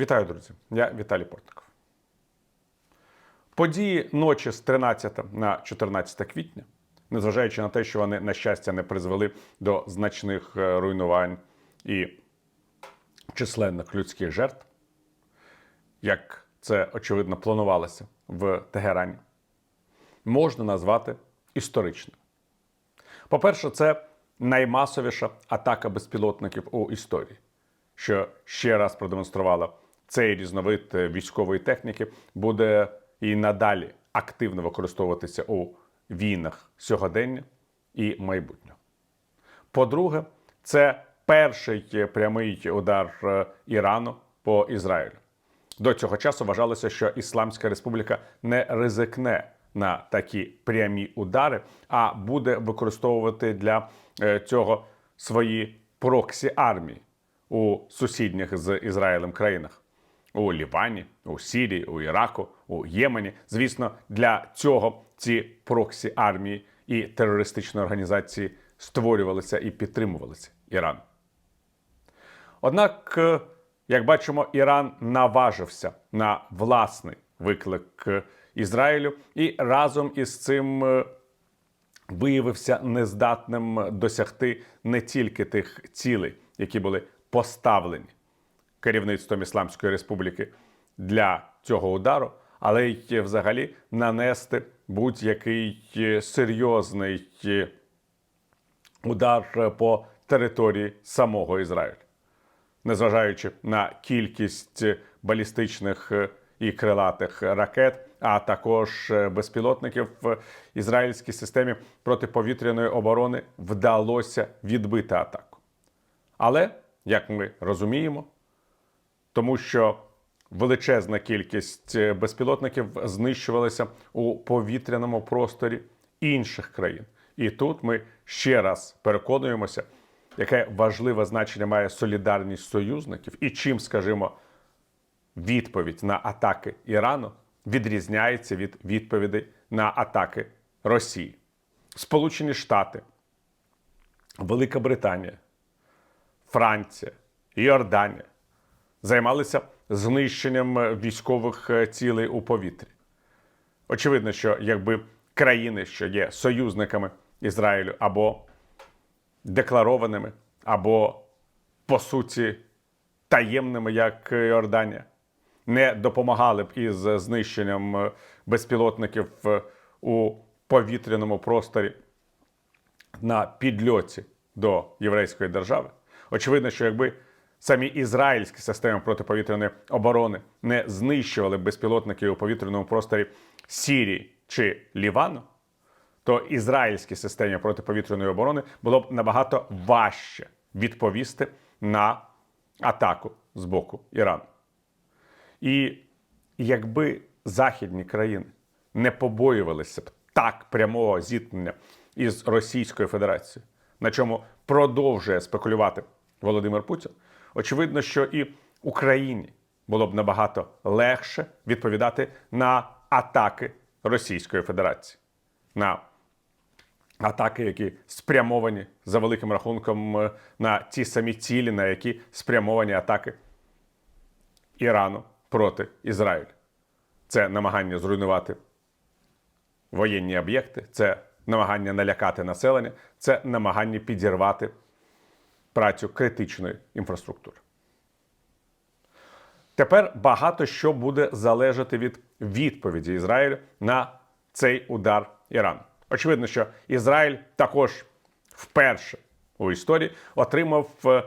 Вітаю, друзі! Я Віталій Портников. Події ночі з 13 на 14 квітня, незважаючи на те, що вони, на щастя, не призвели до значних е, руйнувань і численних людських жертв, як це очевидно планувалося в Тегерані, можна назвати історичним. По-перше, це наймасовіша атака безпілотників у історії, що ще раз продемонструвала цей різновид е, військової техніки буде і надалі активно використовуватися у війнах сьогодення і майбутнього. По-друге, це перший е, прямий удар е, Ірану по Ізраїлю. До цього часу вважалося, що Ісламська Республіка не ризикне на такі прямі удари, а буде використовувати для цього свої проксі армії у сусідніх з Ізраїлем країнах у Лівані, у Сірії, у Іраку, у Ємені. Звісно, для цього ці проксі армії і терористичні організації створювалися і підтримувалися Іраном. Однак, е, як бачимо, Іран наважився на власний виклик е, Ізраїлю і разом із цим е, виявився нездатним досягти не тільки тих цілей, які були поставлені керівництвом Ісламської Республіки для цього удару, але й взагалі нанести будь-який е, серйозний е, удар е, по території самого Ізраїлю незважаючи на кількість балістичних е, і крилатих ракет, а також е, безпілотників в ізраїльській системі протиповітряної оборони вдалося відбити атаку. Але, як ми розуміємо, тому що величезна кількість е, безпілотників знищувалася у повітряному просторі інших країн. І тут ми ще раз переконуємося, яке важливе значення має солідарність союзників, і чим, скажімо, відповідь на атаки Ірану відрізняється від відповідей на атаки Росії. Сполучені Штати, Велика Британія, Франція, Йорданія займалися знищенням військових е, цілей у повітрі. Очевидно, що якби країни, що є союзниками Ізраїлю або декларованими або, по суті, таємними, як Йорданія, не допомагали б із знищенням е, безпілотників е, у повітряному просторі на підльоті до єврейської держави. Очевидно, що якби самі ізраїльські системи протиповітряної оборони не знищували безпілотники у повітряному просторі Сірії чи Лівану, то ізраїльській системі протиповітряної оборони було б набагато важче відповісти на атаку з боку Ірану. І якби західні країни не побоювалися б так прямого зіткнення із Російською Федерацією, на чому продовжує спекулювати Володимир Путін, очевидно, що і Україні було б набагато легше відповідати на атаки Російської Федерації. на атаки, які спрямовані за великим рахунком е, на ті самі цілі, на які спрямовані атаки Ірану проти Ізраїлю. Це намагання зруйнувати воєнні об'єкти, це намагання налякати населення, це намагання підірвати працю критичної інфраструктури. Тепер багато що буде залежати від відповіді Ізраїлю на цей удар Ірану. Очевидно, що Ізраїль також вперше у історії отримав е,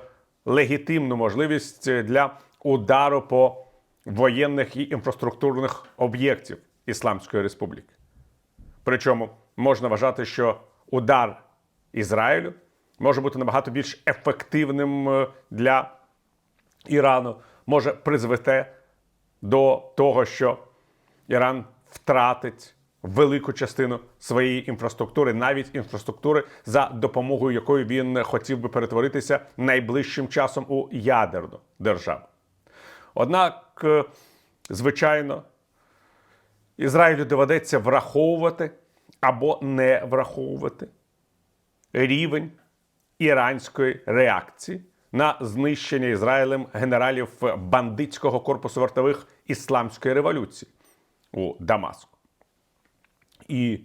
легітимну можливість для удару по воєнних і інфраструктурних об'єктів Ісламської Республіки. Причому можна вважати, що удар Ізраїлю може бути набагато більш ефективним е, для Ірану, може призвести до того, що Іран втратить велику частину своєї інфраструктури, навіть інфраструктури, за допомогою якої він хотів би перетворитися найближчим часом у ядерну державу. Однак, е, звичайно, Ізраїлю доведеться враховувати або не враховувати рівень іранської реакції на знищення Ізраїлем генералів бандитського корпусу вартових ісламської революції у Дамаску. І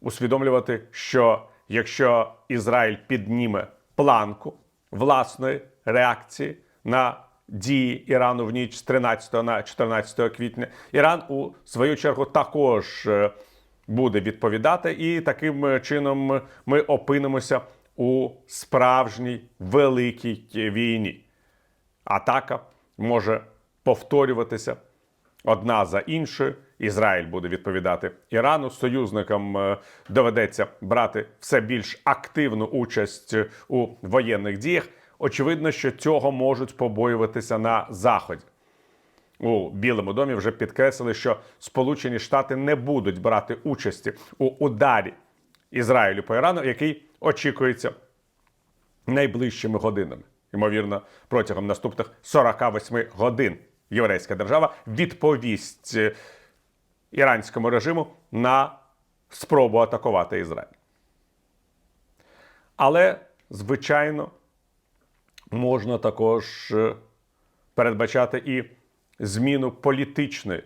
усвідомлювати, що якщо Ізраїль підніме планку власної реакції на дії Ірану в ніч з 13 на 14 квітня, Іран у свою чергу також е, буде відповідати, і таким чином ми опинимося у справжній великій війні. Атака може повторюватися одна за іншою. Ізраїль буде відповідати Ірану. Союзникам е, доведеться брати все більш активну участь у воєнних діях. Очевидно, що цього можуть побоюватися на заході. У Білому домі вже підкреслили, що Сполучені Штати не будуть брати участі у ударі Ізраїлю по Ірану, який очікується найближчими годинами. Ймовірно, протягом наступних 48 годин єврейська держава відповість е, іранському режиму на спробу атакувати Ізраїль. Але, звичайно, можна також е, передбачати і зміну політичної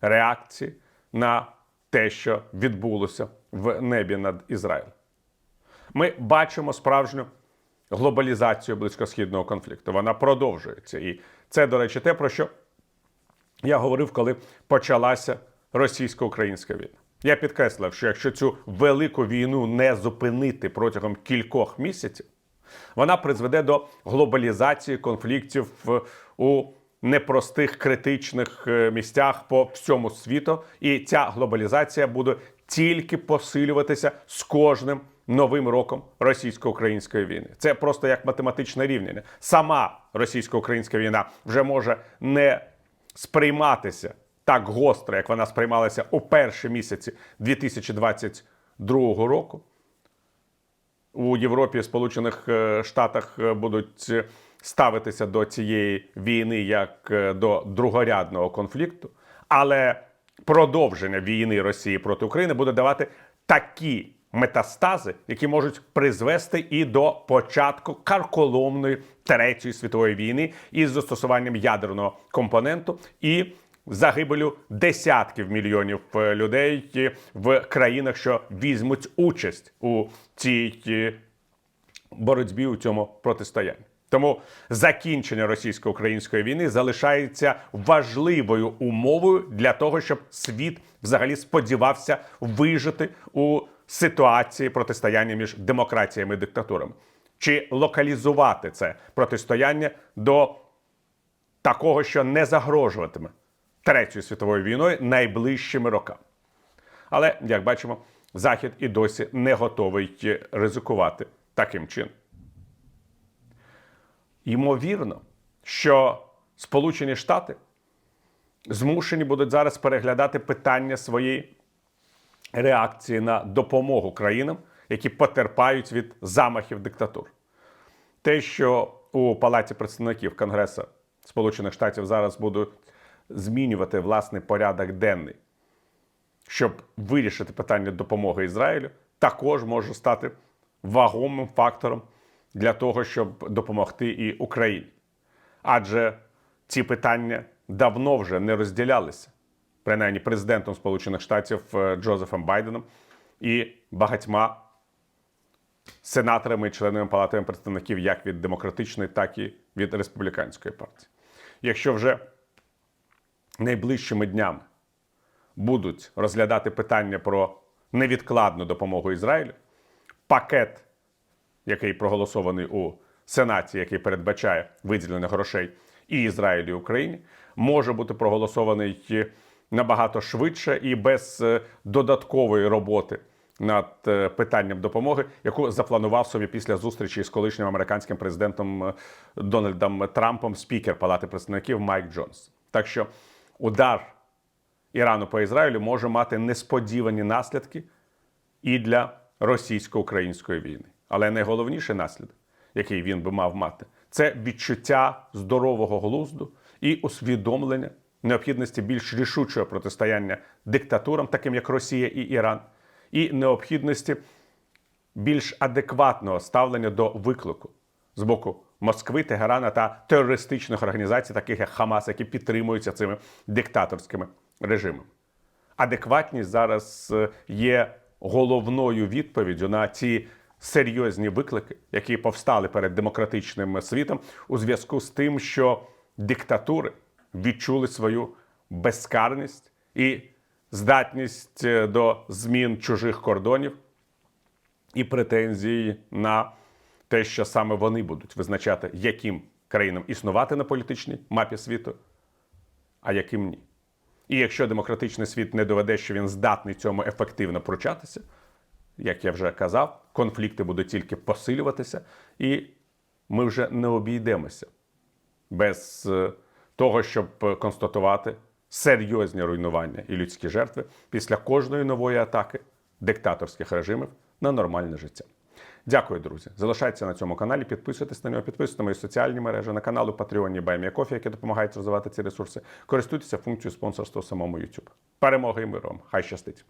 реакції на те, що відбулося в небі над Ізраїлем. Ми бачимо справжню глобалізацію близькосхідного конфлікту. Вона продовжується. І це, до речі, те, про що я говорив, коли почалася російсько-українська війна. Я підкреслив, що якщо цю велику війну не зупинити протягом кількох місяців, вона призведе до глобалізації конфліктів у непростих критичних е, місцях по всьому світу, і ця глобалізація буде тільки посилюватися з кожним новим роком російсько-української війни. Це просто як математичне рівняння. Сама російсько-українська війна вже може не сприйматися так гостро, як вона сприймалася у перші місяці 2022 року у Європі і Сполучених е, Штатах е, будуть ставитися до цієї війни як е, до другорядного конфлікту, але продовження війни Росії проти України буде давати такі метастази, які можуть призвести і до початку карколомної третьої світової війни із застосуванням ядерного компоненту і загибелю десятків мільйонів е, людей е, в країнах, що візьмуть участь у цій е, боротьбі у цьому протистоянні. Тому закінчення російсько-української війни залишається важливою умовою для того, щоб світ взагалі сподівався вижити у ситуації протистояння між демократіями і диктатурами, чи локалізувати це протистояння до такого, що не загрожуватиме Третьою світовою війною найближчими роками. Але, як бачимо, Захід і досі не готовий е, ризикувати таким чином. Ймовірно, що Сполучені Штати змушені будуть зараз переглядати питання своєї реакції на допомогу країнам, які потерпають від замахів диктатур. Те, що у Палаті представників Конгресу Сполучених Штатів зараз будуть змінювати власний порядок денний, щоб вирішити питання допомоги Ізраїлю, також може стати вагомим фактором для того, щоб допомогти і Україні. Адже ці питання давно вже не розділялися, принаймні президентом Сполучених Штатів е, Джозефом Байденом і багатьма сенаторами і членами палати представників як від демократичної, так і від республіканської партії. Якщо вже найближчими днями будуть розглядати питання про невідкладну допомогу Ізраїлю, пакет, який проголосований у Сенаті, який передбачає виділення грошей і Ізраїлю, і Україні, може бути проголосований набагато швидше і без е, додаткової роботи над е, питанням допомоги, яку запланував собі після зустрічі з колишнім американським президентом е, Дональдом Трампом спікер Палати представників Майк Джонс. Так що удар Ірану по Ізраїлю може мати несподівані наслідки і для російсько-української війни. Але найголовніший наслідок, який він би мав мати, це відчуття здорового глузду і усвідомлення необхідності більш рішучого протистояння диктатурам, таким як Росія і Іран, і необхідності більш адекватного ставлення до виклику з боку Москви, Тегерана та терористичних організацій, таких як Хамас, які підтримуються цими диктаторськими режимами. Адекватність зараз е, є головною відповіддю на ці серйозні виклики, які повстали перед демократичним світом у зв'язку з тим, що диктатури відчули свою безкарність і здатність е, до змін чужих кордонів і претензії на те, що саме вони будуть визначати, яким країнам існувати на політичній мапі світу, а яким ні. І якщо демократичний світ не доведе, що він здатний цьому ефективно пручатися, як я вже казав, конфлікти будуть тільки посилюватися, і ми вже не обійдемося без е, того, щоб е, констатувати серйозні руйнування і людські жертви після кожної нової атаки диктаторських режимів на нормальне життя. Дякую, друзі. Залишайтеся на цьому каналі, підписуйтесь на нього, підписуйтесь на мої соціальні мережі, на канал у Патреоні Баймія які допомагають розвивати ці ресурси. Користуйтеся функцією спонсорства самому YouTube. Перемоги і миру вам! Хай щастить!